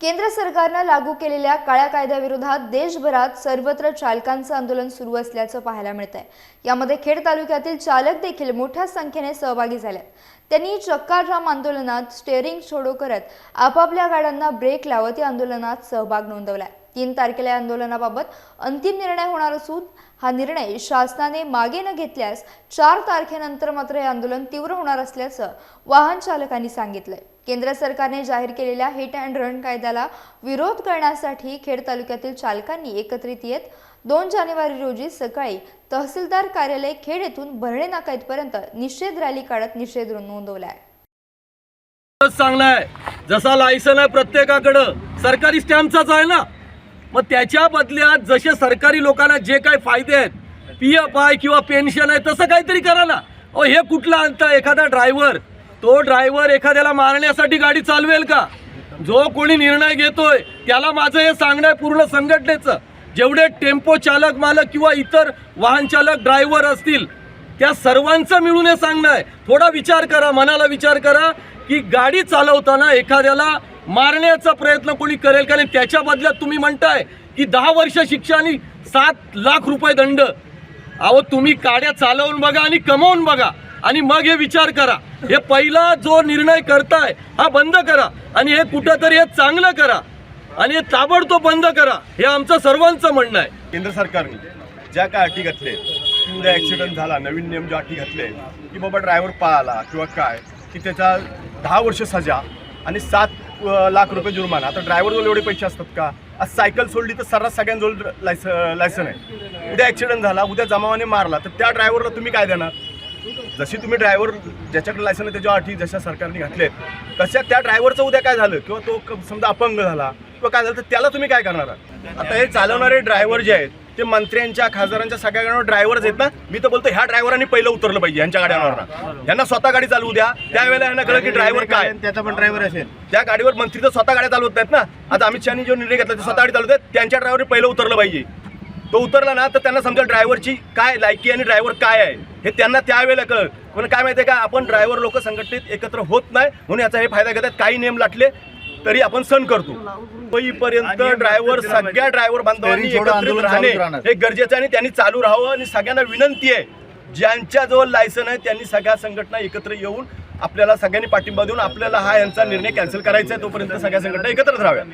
केंद्र सरकारनं लागू केलेल्या काळ्या कायद्याविरोधात देशभरात सर्वत्र चालकांचं आंदोलन सुरू असल्याचं पाहायला मिळतंय. यामध्ये खेड तालुक्यातील चालक देखील मोठ्या संख्येने सहभागी झाले. त्यांनी चक्काराम आंदोलनात स्टेअरिंग छोडो करत आपापल्या गाड्यांना ब्रेक लावत या आंदोलनात सहभाग नोंदवलाय. तीन तारखेला या आंदोलनाबाबत अंतिम निर्णय होणार असून हा निर्णय शासनाने मागे न घेतल्यास चार तारखेनंतर मात्र हे आंदोलन तीव्र होणार असल्याचं वाहन चालकांनी सांगितलंय. केंद्र सरकारने जाहीर केलेल्या हिट अँड रन कायद्याला विरोध करण्यासाठी खेड तालुक्यातील चालकांनी एकत्रित येत दोन जानेवारी रोजी सकाळी तहसीलदार कार्यालय खेड येथून भरणे नाका इथपर्यंत निषेध रॅली काढत निषेध नोंदवलाय. आहे. जसा लायसन आहे प्रत्येकाकडं. सरकारी स्टॅम्पचाच आहे ना. मग त्याच्या बदल्यात जसे सरकारी लोकांना जे काही फायदे आहेत पी एफ आय किंवा पेन्शन आहे तसं काहीतरी करा ना. अहो हे कुठलं आणतं एखादा ड्रायव्हर तो ड्रायव्हर एखाद्याला मारण्यासाठी गाडी चालवेल का? जो कोणी निर्णय घेतोय त्याला माझं हे सांगणं आहे पूर्ण संघटनेचं. जेवढे टेम्पो चालक मालक किंवा इतर वाहन चालक ड्रायव्हर असतील त्या सर्वांचं मिळून हे सांगणं आहे. थोडा विचार करा मनाला विचार करा. की गाडी चालवताना एखाद्याला मारण्याचा प्रयत्न कोणी करेल? कारण त्याच्या बदल्यात तुम्ही म्हणताय की दहा वर्ष शिक्षा आणि सात लाख रुपये दंड. अहो तुम्ही गाड्या चालवून बघा आणि कमवून बघा आणि मग हे विचार करा. हे पहिला जो निर्णय करताय हा बंद करा आणि हे कुठंतरी हे चांगलं करा आणि हे ताबडतोब बंद करा. हे आमचं सर्वांचं म्हणणं आहे. केंद्र सरकारने ज्या काय अटी घातले उद्या ॲक्सिडेंट झाला नवीन नियम ज्या अटी घातले की बाबा ड्रायव्हर पळाला किंवा काय की त्याचा दहा वर्ष सजा आणि सात लाख रुपये जुर्माना. आता ड्रायव्हरजवळ एवढे पैसे असतात का? आज सायकल सोडली तर सर्रास सगळ्यांजवळ लायस लायसन आहे. उद्या ॲक्सिडेंट झाला उद्या जमावाने मारला तर त्या ड्रायव्हरला तुम्ही काय देणार? जशी तुम्ही ड्रायव्हर ज्याच्याकडे लायसन आहे त्याच्या अटी जशा सरकारने घातलेत तशा त्या ड्रायव्हरचं उद्या काय झालं? किंवा तो क- समजा अपंग झाला किंवा काय झालं तर त्याला तुम्ही काय करणार आता हे चालवणारे ड्रायव्हर जे आहेत ते मंत्र्यांच्या खासदारांच्या सगळ्या गाड्यांवर ड्रायव्हरच आहेत ना मी तर बोलतो ह्या ड्रायव्हरांनी पहिलं उतरलं पाहिजे यांच्या गाड्यांवर यांना स्वतः गाडी चालवू द्या. त्यावेळेला यांना कळलं की ड्रायव्हर काय. त्याचा पण ड्रायव्हर असेल. त्या गाडीवर मंत्री तर स्वतः गाड्या चालवत नाहीत ना. आता अमित शहानी जो निर्णय घेतला ते स्वतः गाडी चालवत आहेत. त्यांच्या ड्रायव्हरने पहिलं उतरलं पाहिजे. तो उतरला ना तर त्यांना समजा ड्रायव्हरची काय लायकी आणि ड्रायव्हर काय आहे. हे त्यांना त्यावेळेला कळ पण काय माहिती आहे का? आपण ड्रायव्हर लोक संघटनेत एकत्र होत नाही म्हणून याचा हे फायदा घेतात. काही नियम लाटले तरी आपण सण करतो. पर्यंत ड्रायव्हर सगळ्या ड्रायव्हर बांधवांनी एकत्रित राहणे. हे गरजेचं आहे आणि त्यांनी चालू राहावं आणि सगळ्यांना विनंती आहे. ज्यांच्याजवळ लायसन आहे त्यांनी सगळ्या संघटना एकत्र येऊन आपल्याला सगळ्यांनी पाठिंबा देऊन आपल्याला हा यांचा निर्णय कॅन्सल करायचा आहे तोपर्यंत सगळ्या संघटना एकत्रच राहाव्या.